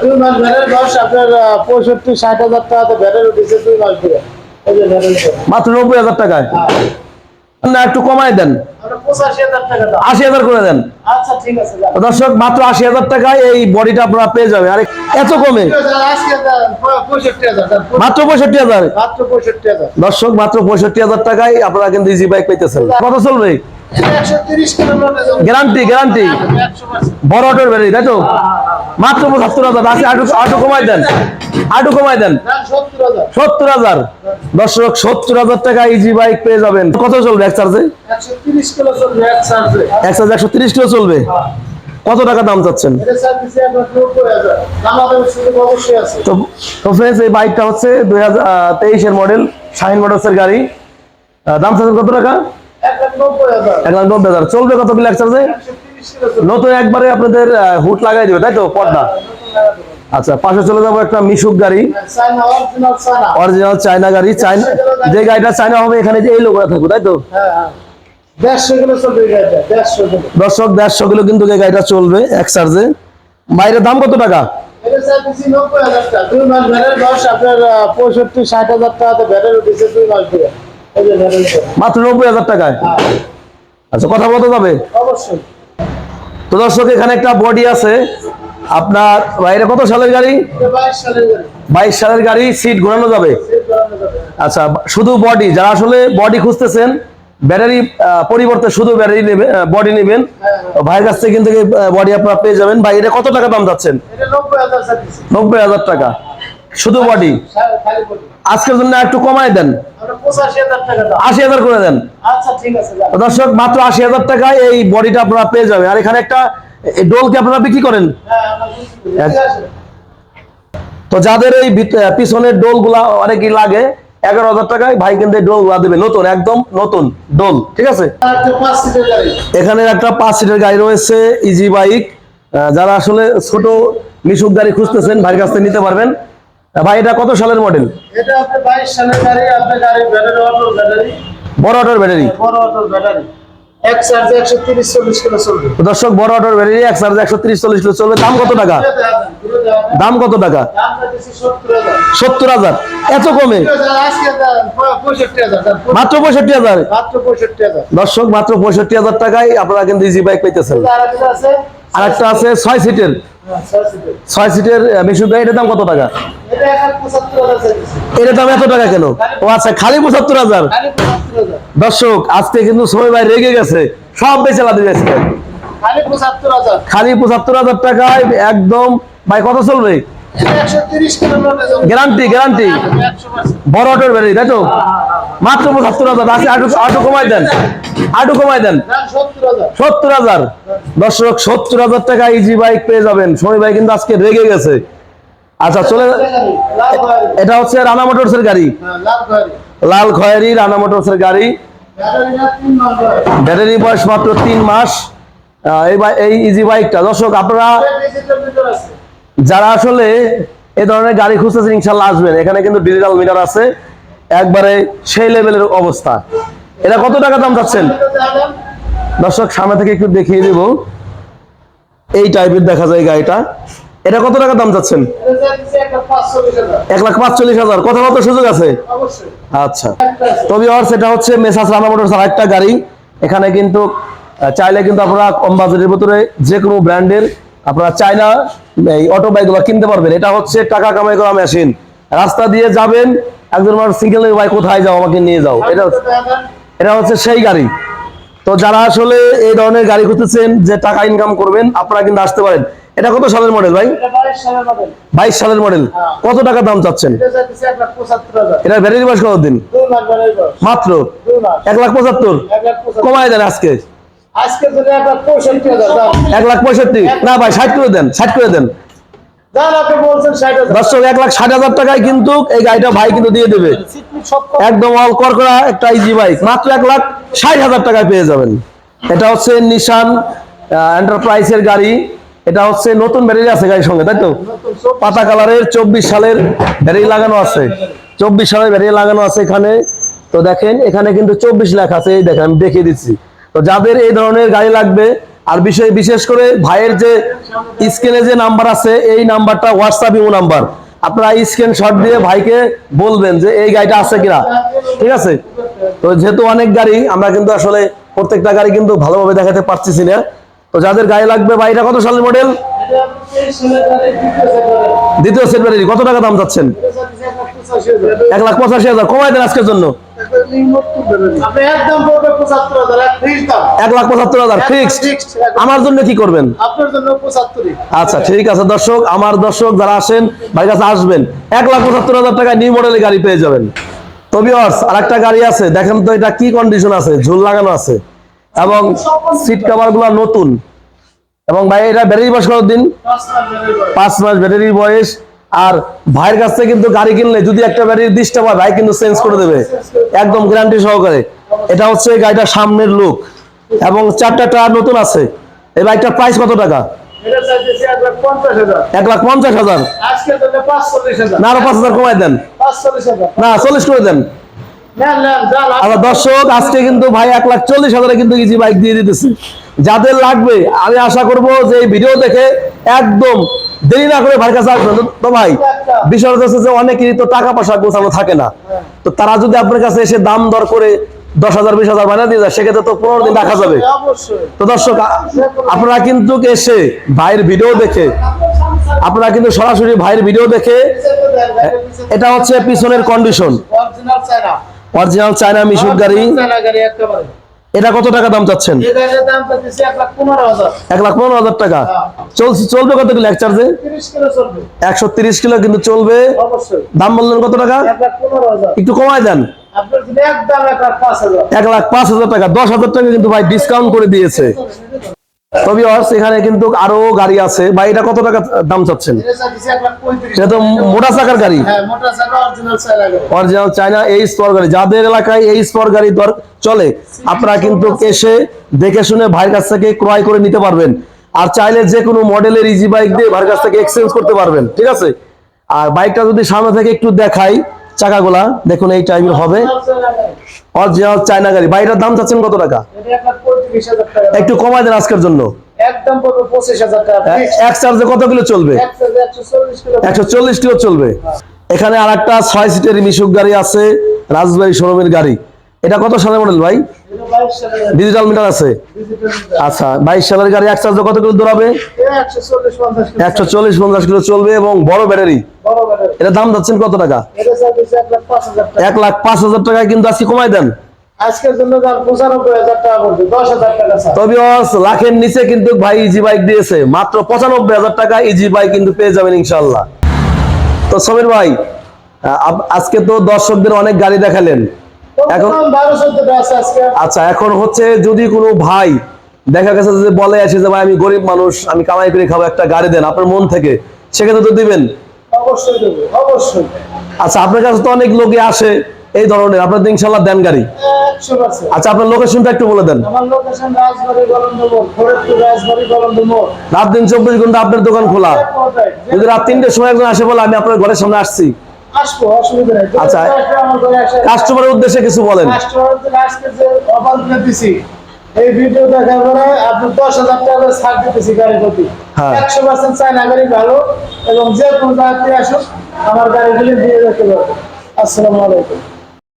দুই মাস ভ্যানের বয়স আপনার পঁয়ষট্টি ষাট হাজার টাকাতে ভ্যানের উঠেছে দুই মাস ধরে। এই যে ভ্যানের উপর। মাত্র নব্বই হাজার টাকায়? না একটু কমায় দেন। আশি হাজার করে দেন। আচ্ছা দর্শক মাত্র আশি হাজার টাকায় এই বডিটা আপনারা পেয়ে যাবে আরে এত কমে। মাত্র পঁয়ষট্টি হাজার? দর্শক মাত্র পঁয়ষট্টি হাজার টাকায় আপনারা কিন্তু ইজি বাইক পাইতেছেন। কত চলবে? Guarantee guarantee. বড় অটোর ব্যাটারি তাই তো? মাত্র পঁচাত্তর হাজার। আছে আটু আটু কমাই দেন। আটু কমাই দেন। সত্তর হাজার। দর্শক সত্তর হাজার টাকা ইজি বাইক পেয়ে যাবেন। কত চলবে এক চার্জে একশো তিরিশ চলবে এক চার্জে একশো তিরিশ কিলো চলবে? কত টাকা দাম চাচ্ছেন? তো তো ফ্রেন্ডস এই বাইকটা হচ্ছে দুই হাজার তেইশের মডেল শাহিন মোটরসের গাড়ি। দাম চাচ্ছেন কত টাকা? এক লাখ নব্বই হাজার। চলবে কত বিল নতুন একবারে আপনাদের হুট লাগাই দিবে, তাই তো? পর্দা। আচ্ছা পাশে চলে যাব একটা মিশুক গাড়ি। অরিজিনাল চায়না গাড়ি। যে গাড়িটা চায়না হবে, এখানে এই তাই তো? দর্শক, দেড়শো কিলো কিন্তু এই গাড়িটা চলবে এক চার্জে বাইরের দাম কত টাকা? টাকা পঁয়ষট্টি, ষাট হাজার টাকাতে ভ্যানের উঠেছে দুই মাস ধরে। মাত্র নব্বই হাজার টাকায়? আচ্ছা কথা বলতে যাবে? তো দর্শক এখানে একটা বডি আছে। আপনার বাইরে কত সালের গাড়ি? এটা বাইশ সালের গাড়ি। বাইশ সালের গাড়ি সিট ঘোরানো যাবে। আচ্ছা শুধু বডি যারা আসলে বডি খুঁজতেছেন ব্যাটারি পরিবর্তে শুধু ব্যাটারি নেবেন বডি নেবেন। হ্যাঁ, ভাইয়ের কাছ থেকে কিন্তু বডি আপনারা পেয়ে যাবেন। ভাই এটা কত টাকা দাম যাচ্ছেন? নব্বই হাজার টাকা। শুধু বডি আজকের জন্য একটু কমায় দেন। আশি হাজার করে দেন। আচ্ছা দর্শক মাত্র আশি হাজার টাকায় এই বডিটা আপনারা পেয়ে যাবেন। আর এখানে একটা ডোলকে আপনারা বিক্রি করেন? হ্যাঁ তো যাদের এই পিছনের ডোলগুলা অনেকই লাগে এগারো হাজার টাকায় ভাই কিন্তু ডোলগুলা দেবে। নতুন একদম নতুন ডোল ঠিক আছে? এখানে একটা পাঁচ সিটের গাড়ি রয়েছে ইজি বাইক যারা আসলে ছোট মিশুক গাড়ি খুঁজতেছেন ভাইয়ের কাছ থেকে নিতে পারবেন। ভাই এটা কত সালের মডেল এটা আপনার বাইশ সালের গাড়ি আপনার গাড়ি ব্যাটারি অটোর ব্যাটারি বড় অটোর ব্যাটারি বড় অটোর ব্যাটারি এক চার্জে একশো তিরিশ চল্লিশ কিলো চলবে। দর্শক বড় অটোর ব্যাটারি এক চার্জ একশো তিরিশ চল্লিশ কিলো চলবে। দাম কত টাকা। দাম কত টাকা? সত্তর হাজার। এত কমে। মাত্র পঁয়ষট্টি হাজার? দর্শক মাত্র পঁয়ষট্টি হাজার টাকায় আপনারা কিন্তু ইজি বাইক পাইতেছেন। আর একটা আছে ছয় সিটের ছয় সিটের। সিটের গাড়ি এটার দাম কত টাকা এটা দাম এত টাকা কেন ও আচ্ছা খালি পঁচাত্তর হাজার। দর্শক, আজকে কিন্তু সময় ভাই রেগে গেছে সব বেচে লাদি আজকে খালি পঁচাত্তর হাজার। টাকায় একদম, ভাই, কত চলবে। গ্যারান্টি গ্যারান্টি বড় অটোর ব্যাটারি, তাই তো মাত্র পঁচাত্তর হাজার আছে আটু আটু কমাই দেন আটু কমাই দেন। সত্তর হাজার। দর্শক সত্তর হাজার টাকা ইজি বাইক পেয়ে যাবেন। সময় ভাই কিন্তু আজকে রেগে গেছে। আচ্ছা চলে এটা হচ্ছে রানা মোটরসের গাড়ি। হ্যাঁ, গাড়ি। লাল খয়েরি রানা মোটরসের গাড়ি। ব্যাটারি বয়স। মাত্র তিন মাস। এই ইজি বাইকটা দর্শক আপনারা। যারা আসলে এই ধরনের গাড়ি খুঁজতেছেন ইনশাল্লাহ আসবেন। এখানে কিন্তু ডিজিটাল মিটার আছে। একবারে সেই লেভেলের অবস্থা। এটা কত টাকা দাম চাচ্ছেন? দর্শক, সামনে থেকে একটু দেখিয়ে দিব। এই টাইপের দেখা যায় গাড়িটা। এটা কত টাকা দাম চাচ্ছেন? এক লাখ পাঁচচল্লিশ হাজার। কথা মতো সুযোগ আছে? আচ্ছা। তবে আর সেটা হচ্ছে মেসাস রানা মোটরস আর একটা গাড়ি। এখানে কিন্তু চাইলে কিন্তু আপনারা কম বাজেটের ভিতরে যে কোনো ব্র্যান্ডের আপনারা চাইনা এই অটো বাইকগুলো কিনতে পারবেন। এটা হচ্ছে টাকা কামাই করা মেশিন। রাস্তা দিয়ে যাবেন, একজন মানুষ সিঙ্গেল ভাই, কোথায় যাও? আমাকে নিয়ে যাও। এটা এটা হচ্ছে সেই গাড়ি। তো যারা আসলে এই ধরনের গাড়ি খুঁজতেছেন যে টাকা ইনকাম করবেন আপনারা কিন্তু আসতে পারেন। এটা কত সালের মডেল ভাই? বাইশ সালের মডেল। কত টাকা দাম চাচ্ছেন? এটা ব্যাটারি বয়স কতদিন। মাত্র এক লাখ পঁচাত্তর। কমাই দেন আজকে। এক লাখ পঁয়ষট্টি। না ভাই ষাট করে দেন ষাট করে দেন। দর্শক এক লাখ ষাট হাজার টাকায় কিন্তু এই গাড়িটা ভাই কিন্তু দিয়ে দেবে। একদম অল কর করা একটা ইজি বাইক মাত্র এক লাখ ষাট হাজার টাকায় পেয়ে যাবেন। এটা হচ্ছে নিশান এন্টারপ্রাইজের গাড়ি। এটা হচ্ছে নতুন ব্যাটারি আছে গাড়ির সঙ্গে তাই তো? পাতা কালারের চব্বিশ সালের ব্যাটারি লাগানো আছে। চব্বিশ সালের ব্যাটারি লাগানো আছে এখানে। তো দেখেন এখানে কিন্তু চব্বিশ লাখ আছে এই দেখেন আমি দেখিয়ে দিচ্ছি। তো যাদের এই ধরনের গাড়ি লাগবে আর বিষয় বিশেষ করে ভাইয়ের যে স্ক্রিনে যে নাম্বার আছে, এই নাম্বারটা হোয়াটসঅ্যাপ ইমো নাম্বার। আপনারা স্ক্রিন শট দিয়ে ভাইকে বলবেন যে এই গাড়িটা আছে কিনা। ঠিক আছে? তো যেহেতু অনেক গাড়ি, আমরা কিন্তু আসলে প্রত্যেকটা গাড়ি কিন্তু ভালোভাবে দেখাতে পারতেছি না। তো যাদের গাড়ি লাগবে ভাই, এটা কত সালের মডেল দ্বিতীয় সেট কত টাকা দাম হাজার। এক লাখ পঁচাশি হাজার। কমাই দেন আজকের জন্য। এক লাখ পঁচাত্তর হাজার ফিক্সড আমার জন্য কি করবেন? আচ্ছা ঠিক আছে দর্শক আমার দর্শক যারা আসেন ভাই কাছে আসবেন। এক লাখ পঁচাত্তর হাজার টাকা নিউ মডেলের গাড়ি পেয়ে যাবেন। গাড়ি আছে। দেখেন তো এটা কি কন্ডিশন আছে? ঝুল লাগানো আছে। এবং সিট কভারগুলা নতুন। এবং ভাই এটা ব্যাটারি বয়স কত দিন। পাঁচ মাস ব্যাটারির বয়স। আর ভাইয়ের কাছ থেকে কিন্তু গাড়ি কিনলে যদি একটা ব্যাটারি ডিস্টার্ব হয়, ভাই কিন্তু চেঞ্জ করে দেবে। একদম গ্যারান্টি সহকারে। এটা হচ্ছে এই গাড়িটার সামনের লুক এবং চারটা টায়ার নতুন আছে। এই বাইকটার প্রাইস কত টাকা? পঞ্চাশ হাজার। পাঁচ হাজার দেন। না, চল্লিশ দেন। আবার দর্শক, আজকে কিন্তু ভাই এক লাখ চল্লিশ কিন্তু বাইক দিয়ে দিতেছে। যাদের লাগবে, আমি আশা করব যে এই ভিডিও দেখে একদম দেরি না করে ভাইয়ের কাছে আসবেন। তো- ভাই বিষয় হচ্ছে যে অনেকেরই তো টাকা পয়সা গোছানো থাকে না। তো তারা যদি আপনার কাছে এসে দাম দর করে দশ হাজার বিশ হাজার বানিয়ে দিয়ে যায় সেক্ষেত্রে তো পনেরো দিন রাখা যাবে। তো দর্শক আপনারা কিন্তু এসে ভাইয়ের ভিডিও দেখে আপনারা কিন্তু সরাসরি ভাইয়ের ভিডিও দেখে এটা হচ্ছে পিছনের কন্ডিশন অরিজিনাল চায়না মিশুক গাড়ি। এটা কত টাকা দাম চাচ্ছেন? এক লাখ পনেরো হাজার। টাকা। চলছে চলবে কত কিলো এক চার্জে? একশো তিরিশ কিলো কিন্তু চলবে। দাম বললেন কত টাকা? একটু কমায় দেন। এক লাখ পাঁচ হাজার। টাকা। দশ হাজার টাকা কিন্তু ভাই ডিসকাউন্ট করে দিয়েছে। তবে এখানে কিন্তু আরও গাড়ি আছে। ভাই এটা কত টাকা দাম চাচ্ছেন? এটা তো মোটা চাকার গাড়ি? হ্যাঁ অরিজিনাল চায়না চায়না এই স্পর গাড়ি। যাদের এলাকায় এই স্পর গাড়ি চলে আপনারা কিন্তু এসে দেখে শুনে ভাইয়ের কাছ থেকে ক্রয় করে নিতে পারবেন। আর চাইলে যে কোনো মডেলের ইজি বাইক দিয়ে ভাইয়ের কাছ থেকে এক্সচেঞ্জ করতে পারবেন। ঠিক আছে? আর বাইকটা যদি সামনে থেকে একটু দেখাই চাকাগুলা দেখুন এই টাইপের হবে। চায়না গাড়ি। অরিজিনাল চায়না গাড়ি বাইরের দাম চাচ্ছেন কত টাকা? একটু কমাই দেন আজকের জন্য। এক চার্জে কত কিলো চলবে? একশো চল্লিশ কিলো চলবে। এখানে আর একটা ছয় সিটের মিশুক গাড়ি আছে রাজবাড়ি শোরুমের গাড়ি। এটা কত সালের মডেল ভাই। ডিজিটাল মিটার আছে। আচ্ছা বাইশ সালের গাড়ি এক চার্জে কত কিলো দৌড়াবে? একশো চল্লিশ পঞ্চাশ কিলো চলবে এবং বড় ব্যাটারি। এটা দাম যাচ্ছেন কত টাকা? এক লাখ পাঁচ হাজার টাকা কিন্তু আজকে কমাই দেন। লাখের নিচে কিন্তু ভাই ইজি বাইক দিয়েছে। মাত্র পঁচানব্বই হাজার টাকা ইজি বাইক কিন্তু পেয়ে যাবেন ইনশাল্লাহ তো সমীর ভাই আজকে তো দর্শকদের অনেক গাড়ি দেখালেন। এখন আচ্ছা এখন হচ্ছে যদি কোনো ভাই দেখা গেছে যে বলে আসে যে ভাই আমি গরিব মানুষ আমি কামাই করে খাব একটা গাড়ি দেন আপনার মন থেকে সেক্ষেত্রে তো দিবেন? অবশ্যই অবশ্যই। আচ্ছা আপনার কাছে তো অনেক লোকে আসে এই ধরনের আপনার ইনশাল্লাহ দেন গাড়ি। আচ্ছা আপনার লোকেশনটা একটু বলে দেন। রাত দিন চব্বিশ ঘণ্টা আপনার দোকান খোলা। যদি রাত তিনটের সময় একজন আসে বলে আমি আপনার ঘরের সামনে আসছি। আসব অসুবিধা নেই। আচ্ছা। কাস্টমারের উদ্দেশ্যে কিছু বলেন। কাস্টমারদের আজকে যে অফার দিয়ে এই ভিডিও দেখার পরে আপনি দশ হাজার টাকা ছাড় দিতেছি গাড়ি প্রতি। হ্যাঁ। একশো পার্সেন্ট চায়না গাড়ি ভালো এবং যে কোনো জায়গাতে আসুন আমার গাড়িগুলি দিয়ে যেতে পারবে। আসসালামু আলাইকুম।